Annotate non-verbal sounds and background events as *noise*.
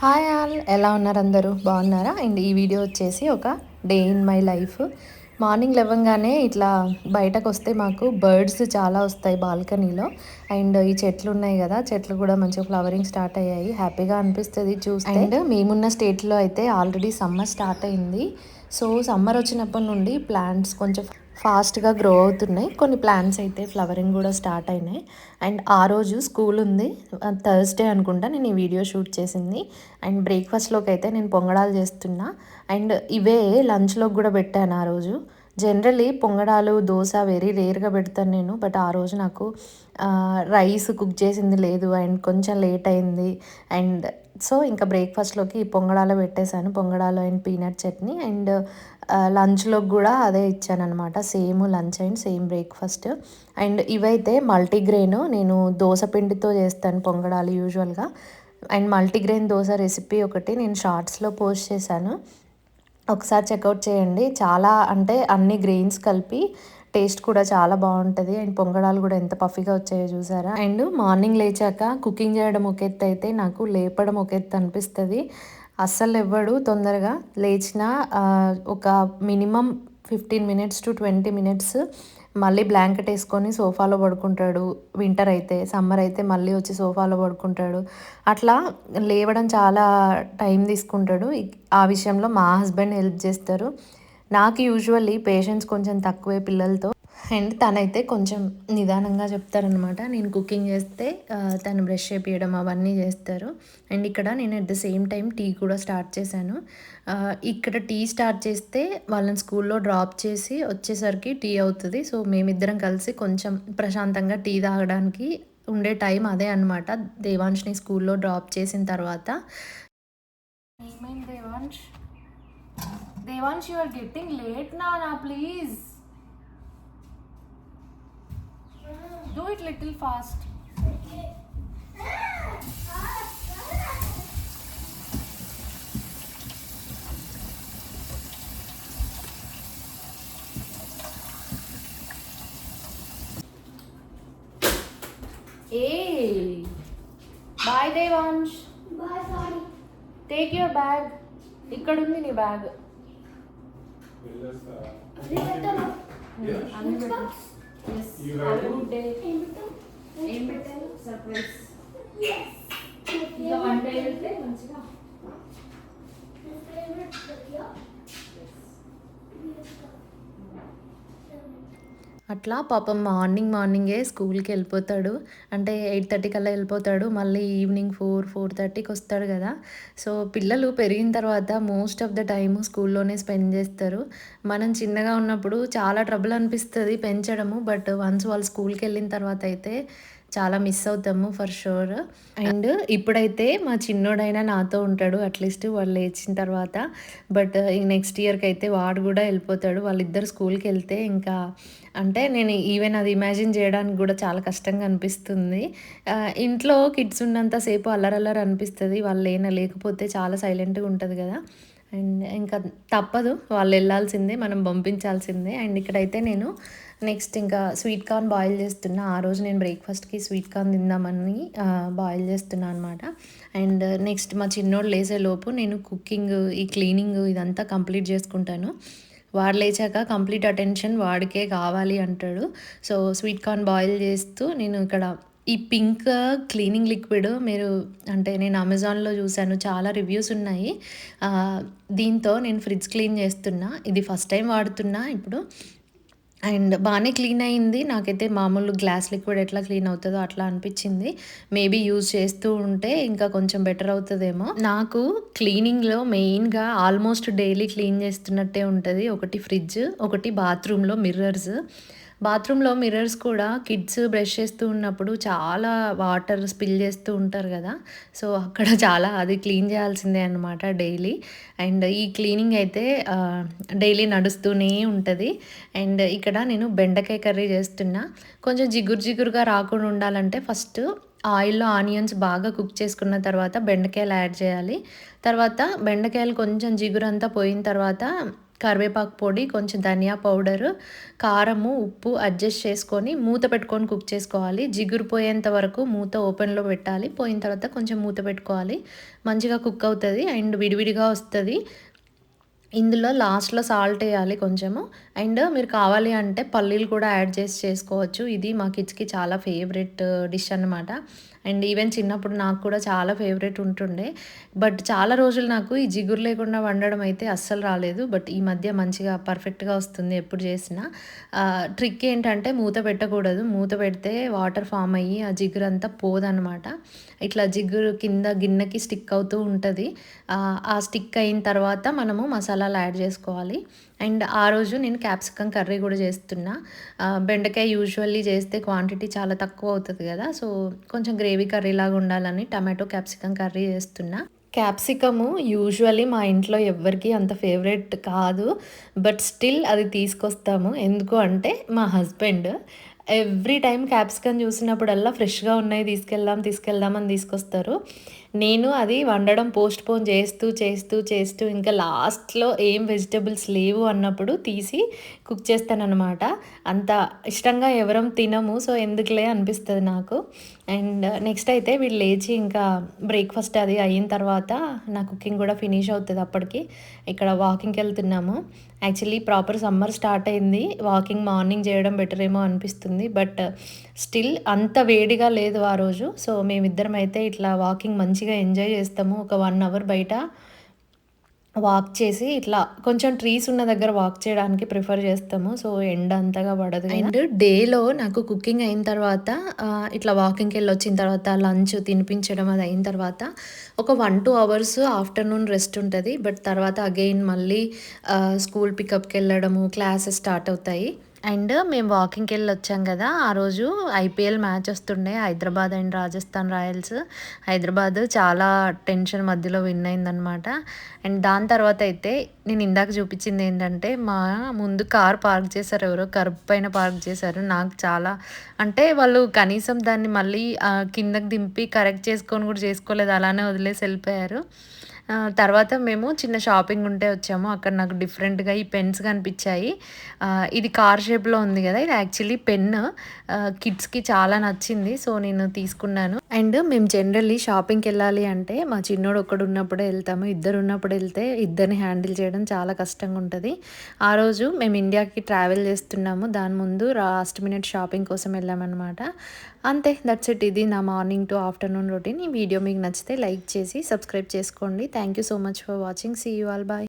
Hi all ఎలా ఉన్నారు అందరూ? బాగున్నారా? అండ్ ఈ వీడియో వచ్చేసి ఒక day in my life. Morning లేవగానే ఇట్లా బయటకు వస్తే మాకు బర్డ్స్ చాలా వస్తాయి బాల్కనీలో. అండ్ ఈ చెట్లు ఉన్నాయి కదా చెట్లు కూడా మంచిగా ఫ్లవరింగ్ స్టార్ట్ అయ్యాయి. హ్యాపీగా అనిపిస్తుంది చూస్తే. అండ్ మేమున్న స్టేట్లో అయితే ఆల్రెడీ సమ్మర్ స్టార్ట్ అయింది. సో సమ్మర్ వచ్చినప్పటి నుండి ప్లాంట్స్ కొంచెం ఫాస్ట్గా గ్రో అవుతున్నాయి. కొన్ని ప్లాంట్స్ అయితే ఫ్లవరింగ్ కూడా స్టార్ట్ అయినాయి. అండ్ ఆ రోజు స్కూల్ ఉంది. థర్స్డే అనుకుంటా నేను ఈ వీడియో షూట్ చేసింది. అండ్ బ్రేక్ఫాస్ట్లోకి అయితే నేను పొంగడాలు చేస్తున్నా. అండ్ ఇవే లంచ్లోకి కూడా పెట్టాను ఆ రోజు. జనరలీ పొంగడాలు దోశ వెరీ రేర్గా పెడతాను నేను. బట్ ఆ రోజు నాకు రైస్ కుక్ చేసింది లేదు. అండ్ కొంచెం లేట్ అయింది. అండ్ సో ఇంకా బ్రేక్ఫాస్ట్లోకి పొంగడాలు పెట్టేశాను. పొంగడాలు అండ్ పీనట్ చట్నీ. అండ్ లంచ్లోకి కూడా అదే ఇచ్చాను అనమాట same lunch and same breakfast. And ఇవైతే మల్టీగ్రెయిన్. నేను దోశ పిండితో చేస్తాను పొంగడాలు యూజువల్గా. అండ్ మల్టీగ్రెయిన్ దోశ రెసిపీ ఒకటి నేను షార్ట్స్లో పోస్ట్ చేశాను. ఒకసారి చెక్అవుట్ చేయండి. చాలా అంటే అన్ని గ్రెయిన్స్ కలిపి టేస్ట్ కూడా చాలా బాగుంటుంది. అండ్ పొంగడాలు కూడా ఎంత పఫీగా వచ్చాయో చూసారా? అండ్ మార్నింగ్ లేచాక కుకింగ్ చేయడం ఒక ఎత్తు అయితే నాకు లేపడం ఒక ఎత్తు అనిపిస్తుంది. అస్సలు ఎవ్వడు తొందరగా. లేచిన ఒక minimum fifteen minutes to twenty minutes మళ్ళీ బ్లాంకెట్ వేసుకొని సోఫాలో పడుకుంటాడు. వింటర్ అయితే సమ్మర్ అయితే మళ్ళీ వచ్చి సోఫాలో పడుకుంటాడు. అట్లా లేవడం చాలా టైం తీసుకుంటాడు. ఆ విషయంలో మా హస్బెండ్ హెల్ప్ చేస్తారు. నాకు యూజువల్లీ పేషెన్స్ కొంచెం తక్కువే పిల్లలతో. అండ్ తనైతే కొంచెం నిదానంగా చెప్తారనమాట నేను కుకింగ్ చేస్తే తను బ్రష్ చేపించడం అవన్నీ చేస్తారు. అండ్ ఇక్కడ నేను at the same time tea కూడా స్టార్ట్ చేశాను. ఇక్కడ టీ స్టార్ట్ చేస్తే వాళ్ళని స్కూల్లో డ్రాప్ చేసి వచ్చేసరికి టీ అవుతుంది. సో మేమిద్దరం కలిసి కొంచెం ప్రశాంతంగా టీ తాగడానికి ఉండే టైం అదే అనమాట దేవాంష్ని స్కూల్లో డ్రాప్ చేసిన తర్వాత. Devansh Devansh you are getting late నా నా please Do it little fast. Hey. Bye Devansh. Bye Sari. Take your bag. ఇక్కడ ఉంది నీ బ్యాగ్. అన్ని ఏం పెట్టు? ఏం పెట్టారు సర్ప్రైజ్ వన్ డే వెళ్తే మంచిగా అట్లా పాపం మార్నింగ్ మార్నింగే స్కూల్కి వెళ్ళిపోతాడు. అంటే ఎయిట్ థర్టీ కల్లా వెళ్ళిపోతాడు. మళ్ళీ ఈవినింగ్ ఫోర్ ఫోర్ థర్టీకి వస్తాడు కదా. సో పిల్లలు పెరిగిన తర్వాత మోస్ట్ ఆఫ్ ద టైమ్ స్కూల్లోనే స్పెండ్ చేస్తారు. మనం చిన్నగా ఉన్నప్పుడు చాలా ట్రబుల్ అనిపిస్తుంది పెంచడము. బట్ వన్స్ వాళ్ళు స్కూల్కి వెళ్ళిన తర్వాత అయితే చాలా మిస్ అవుతాము ఫర్ షూర్ అండ్ ఇప్పుడైతే మా చిన్నోడైనా నాతో ఉంటాడు అట్లీస్ట్ వాళ్ళు లేచిన తర్వాత. బట్ ఈ నెక్స్ట్ ఇయర్కి అయితే వాడు కూడా వెళ్ళిపోతాడు. వాళ్ళిద్దరు స్కూల్కి వెళ్తే ఇంకా అంటే నేను ఈవెన్ అది ఇమాజిన్ చేయడానికి కూడా చాలా కష్టంగా అనిపిస్తుంది. ఇంట్లో కిడ్స్ ఉన్నంతసేపు అల్లరల్లరు అనిపిస్తుంది. వాళ్ళు లేన లేకపోతే చాలా సైలెంట్గా ఉంటుంది కదా. అండ్ ఇంకా తప్పదు వాళ్ళు వెళ్ళాల్సిందే మనం పంపించాల్సిందే. అండ్ ఇక్కడైతే నేను నెక్స్ట్ ఇంకా స్వీట్ కార్న్ బాయిల్ చేస్తున్నా. ఆ రోజు నేను బ్రేక్ఫాస్ట్కి స్వీట్ కార్న్ తిందామని బాయిల్ చేస్తున్నా అనమాట అండ్ నెక్స్ట్ మా చిన్నోడు లేసే లోపు నేను కుకింగ్ ఈ క్లీనింగ్ ఇదంతా కంప్లీట్ చేసుకుంటాను. వాడు లేచాక కంప్లీట్ అటెన్షన్ వాడికే కావాలి అంటాడు. సో స్వీట్ కార్న్ బాయిల్ చేస్తూ నేను ఇక్కడ ఈ పింక్ క్లీనింగ్ లిక్విడ్ మీరు అంటే నేను అమెజాన్లో చూశాను చాలా రివ్యూస్ ఉన్నాయి. దీంతో నేను ఫ్రిడ్జ్ క్లీన్ చేస్తున్నా. ఇది ఫస్ట్ టైం వాడుతున్నా ఇప్పుడు. అండ్ బాగానే క్లీన్ అయింది. నాకైతే మామూలు గ్లాస్ లిక్విడ్ ఎట్లా క్లీన్ అవుతుందో అట్లా అనిపించింది. మేబీ యూజ్ చేస్తూ ఉంటే ఇంకా కొంచెం బెటర్ అవుతుందేమో. నాకు క్లీనింగ్లో మెయిన్గా ఆల్మోస్ట్ డైలీ క్లీన్ చేస్తున్నట్టే ఉంటుంది. ఒకటి ఫ్రిడ్జ్ ఒకటి బాత్రూంలో మిర్రర్స్. బాత్రూంలో మిర్రర్స్ కూడా కిడ్స్ బ్రష్ చేస్తూ ఉన్నప్పుడు చాలా వాటర్ స్పిల్ చేస్తూ ఉంటారు కదా. సో అక్కడ *laughs* చాలా అది క్లీన్ చేయాల్సిందే అనమాట డైలీ. అండ్ ఈ క్లీనింగ్ అయితే డైలీ నడుస్తూనే ఉంటుంది. అండ్ ఇక్కడ నేను బెండకాయ కర్రీ చేస్తున్నా. కొంచెం జిగురు జిగురుగా రాకుండా ఉండాలంటే ఫస్ట్ ఆయిల్లో ఆనియన్స్ బాగా కుక్ చేసుకున్న తర్వాత బెండకాయలు యాడ్ చేయాలి. తర్వాత బెండకాయలు కొంచెం జిగురంతా పోయిన తర్వాత కరివేపాకు పొడి కొంచెం ధనియా పౌడరు కారము ఉప్పు అడ్జస్ట్ చేసుకొని మూత పెట్టుకొని కుక్ చేసుకోవాలి. జిగురు పోయేంత వరకు మూత ఓపెన్లో పెట్టాలి. పోయిన తర్వాత కొంచెం మూత పెట్టుకోవాలి. మంచిగా కుక్ అవుతుంది. అండ్ విడివిడిగా వస్తుంది. ఇందులో లాస్ట్లో సాల్ట్ వేయాలి కొంచెము. అండ్ మీరు కావాలి అంటే పల్లీలు కూడా యాడ్ చేసి చేసుకోవచ్చు. ఇది మా కిడ్స్కి చాలా ఫేవరెట్ uh, డిష్ అనమాట అండ్ ఈవెన్ చిన్నప్పుడు నాకు కూడా చాలా ఫేవరెట్ ఉంటుండే. బట్ చాలా రోజులు నాకు ఈ జిగురు లేకుండా వండడం అయితే అస్సలు రాలేదు. బట్ ఈ మధ్య మంచిగా పర్ఫెక్ట్గా వస్తుంది ఎప్పుడు చేసినా. ట్రిక్ ఏంటంటే మూత పెట్టకూడదు. మూత పెడితే వాటర్ ఫామ్ అయ్యి ఆ జిగురు అంతా పోదనమాట ఇట్లా జిగురు కింద గిన్నెకి స్టిక్ అవుతూ ఉంటుంది. ఆ స్టిక్ అయిన తర్వాత మనము మసాలాలు యాడ్ చేసుకోవాలి. అండ్ ఆ రోజు నేను క్యాప్సికమ్ కర్రీ కూడా చేస్తున్నా. బెండకాయ యూజువల్లీ చేస్తే క్వాంటిటీ చాలా తక్కువ అవుతుంది కదా. సో కొంచెం గ్రేవీ కర్రీ లాగా ఉండాలని టమాటో క్యాప్సికమ్ కర్రీ చేస్తున్నా. క్యాప్సికము యూజువల్లీ మా ఇంట్లో ఎవ్వరికి అంత ఫేవరెట్ కాదు. బట్ స్టిల్ అది తీసుకొస్తాము. ఎందుకు అంటే మా హస్బెండ్ ఎవ్రీ టైం క్యాప్సికమ్ చూసినప్పుడల్లా ఫ్రెష్గా ఉన్నాయి తీసుకెళ్దాం తీసుకెళ్దాం అని తీసుకొస్తారు. నేను అది వండడం పోస్ట్ పోన్ చేస్తూ చేస్తూ చేస్తూ ఇంకా లాస్ట్లో ఏం వెజిటబుల్స్ లేవు అన్నప్పుడు తీసి కుక్ చేస్తానన్నమాట. అంత ఇష్టంగా ఎవరం తినము సో ఎందుకులే అనిపిస్తుంది నాకు. అండ్ నెక్స్ట్ అయితే వీళ్ళు లేచి ఇంకా బ్రేక్ఫాస్ట్ అది అయిన తర్వాత నా కుకింగ్ కూడా ఫినిష్ అవుతుంది అప్పటికి. ఇక్కడ వాకింగ్కి వెళ్తున్నాము. యాక్చువల్లీ ప్రాపర్ సమ్మర్ స్టార్ట్ అయింది. వాకింగ్ మార్నింగ్ చేయడం బెటర్ ఏమో అనిపిస్తుంది. బట్ స్టిల్ అంత వేడిగా లేదు ఆ రోజు. సో మేమిద్దరం అయితే ఇట్లా వాకింగ్ మంచిగా మంచిగా ఎంజాయ్ చేస్తాము. ఒక వన్ అవర్ బయట వాక్ చేసి ఇట్లా కొంచెం ట్రీస్ ఉన్న దగ్గర వాక్ చేయడానికి ప్రిఫర్ చేస్తాము. సో ఎండ అంతగా పడదు అండ్ డేలో నాకు కుకింగ్ అయిన తర్వాత ఇట్లా వాకింగ్కి వెళ్ళి వచ్చిన తర్వాత లంచ్ తినిపించడం అది అయిన తర్వాత ఒక one two hours afternoon rest ఉంటుంది. బట్ తర్వాత అగైన్ మళ్ళీ స్కూల్ పికప్కి వెళ్ళడము క్లాసెస్ స్టార్ట్ అవుతాయి. అండ్ మేము వాకింగ్కి వెళ్ళి వచ్చాం కదా ఆ రోజు ఐపీఎల్ మ్యాచ్ వస్తుండే హైదరాబాద్ అండ్ రాజస్థాన్ రాయల్స్. హైదరాబాద్ చాలా టెన్షన్ మధ్యలో విన్ అయిందనమాట అండ్ దాని తర్వాత అయితే నేను ఇందాక చూపించింది ఏంటంటే మా ముందు కార్ పార్క్ చేశారు ఎవరో కరుపు పైన పార్క్ చేశారు. నాకు చాలా అంటే వాళ్ళు కనీసం దాన్ని మళ్ళీ కిందకి దింపి కరెక్ట్ చేసుకొని కూడా చేసుకోలేదు. అలానే వదిలేసి వెళ్ళిపోయారు. తర్వాత మేము చిన్న షాపింగ్ ఉంటే వచ్చాము. అక్కడ నాకు డిఫరెంట్గా ఈ పెన్స్ కనిపించాయి. ఇది కార్ షేప్లో ఉంది కదా ఇది యాక్చువల్లీ పెన్ కిడ్స్కి చాలా నచ్చింది సో నేను తీసుకున్నాను. అండ్ మేము జనరల్లీ షాపింగ్కి వెళ్ళాలి అంటే మా చిన్నోడు ఒక్కడు ఉన్నప్పుడే వెళ్తాము ఇద్దరు ఉన్నప్పుడు వెళ్తే ఇద్దరిని హ్యాండిల్ చేయడం చాలా కష్టంగా ఉంటుంది. ఆ రోజు మేము ఇండియాకి ట్రావెల్ చేస్తున్నాము దాని ముందు లాస్ట్ మినిట్ షాపింగ్ కోసం వెళ్ళామన్నమాట. అంతే దట్స్ ఇట్ ఇది నా మార్నింగ్ టు ఆఫ్టర్నూన్ రొటీన్. ఈ వీడియో మీకు నచ్చితే లైక్ చేసి సబ్స్క్రైబ్ చేసుకోండి. Thank you so much for watching see you all bye